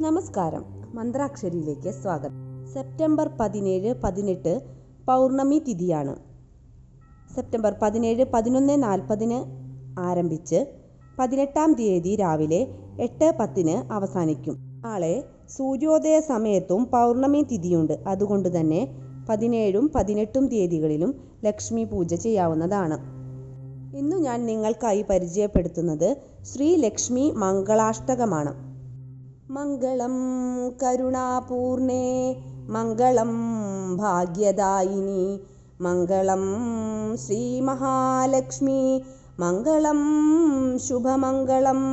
നമസ്കാരം. മന്ത്രാക്ഷരിയിലേക്ക് സ്വാഗതം. സെപ്റ്റംബർ പതിനേഴ് പതിനെട്ട് പൗർണമി തിഥിയാണ്. സെപ്റ്റംബർ പതിനേഴ് പതിനൊന്ന് നാൽപ്പതിന് ആരംഭിച്ച് പതിനെട്ടാം തീയതി രാവിലെ എട്ട് പത്തിന് അവസാനിക്കും. നാളെ സൂര്യോദയ സമയത്തും പൗർണമി തിഥിയുണ്ട്. അതുകൊണ്ട് തന്നെ പതിനേഴും പതിനെട്ടും തീയതികളിലും ലക്ഷ്മി പൂജ ചെയ്യാവുന്നതാണ്. ഇന്നു ഞാൻ നിങ്ങൾക്കായി പരിചയപ്പെടുത്തുന്നത് ശ്രീ ലക്ഷ്മി മംഗളാഷ്ടകമാണ്. मङ्गलं करुणापूर्णे मङ्गलं भाग्यदायिनि मङ्गलं श्रीमहालक्ष्मि मङ्गलं शुभमङ्गलम्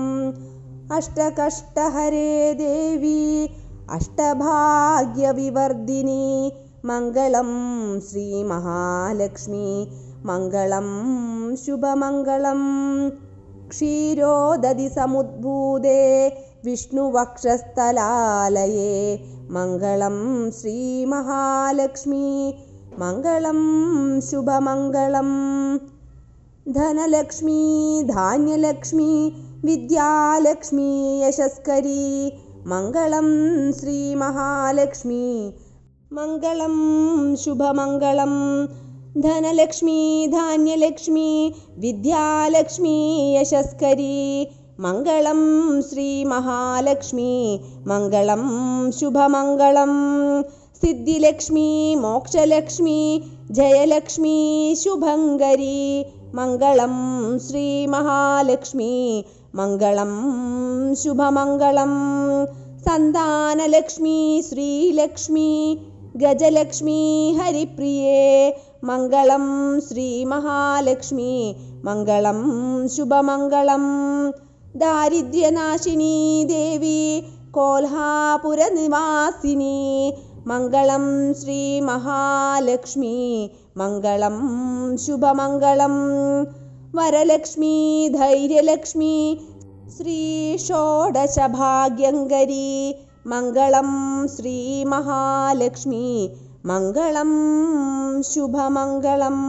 अष्टकष्टहरे देवी अष्टभाग्यविवर्धिनी मङ्गलं श्रीमहालक्ष्मी मङ्गलं शुभमङ्गलं क्षीरोदधिसमुद्भूदे विष्णुवक्षस्थलालये मङ्गलं श्रीमहालक्ष्मी मङ्गलं शुभमङ्गलम् धनलक्ष्मी धान्यलक्ष्मी विद्यालक्ष्मी यशस्करी मङ्गलं श्रीमहालक्ष्मी। मङ्गलं शुभमङ्गलं धनलक्ष्मी धान्यलक्ष्मी विद्यालक्ष्मी यशस्करी। मङ्गलं श्रीमहालक्ष्मी मङ्गलं शुभमङ्गलं सिद्धिलक्ष्मी मोक्षलक्ष्मी जयलक्ष्मी शुभङ्गरी। मङ्गलं श्रीमहालक्ष्मी मङ्गलं शुभमङ्गलं सन्तानलक्ष्मी श्रीलक्ष्मी गजलक्ष्मी हरिप्रिये। मङ्गलं श्रीमहालक्ष्मी मङ्गलं शुभमङ्गलम्। दारिद्र्यनाशिनी देवी कोल्हापुरनिवासिनी मङ्गलं श्रीमहालक्ष्मी मङ्गलं शुभमङ्गलं वरलक्ष्मी धैर्यलक्ष्मी श्रीषोडशभाग्यङ्करी मङ्गलं श्रीमहालक्ष्मी मङ्गलं शुभमङ्गलम्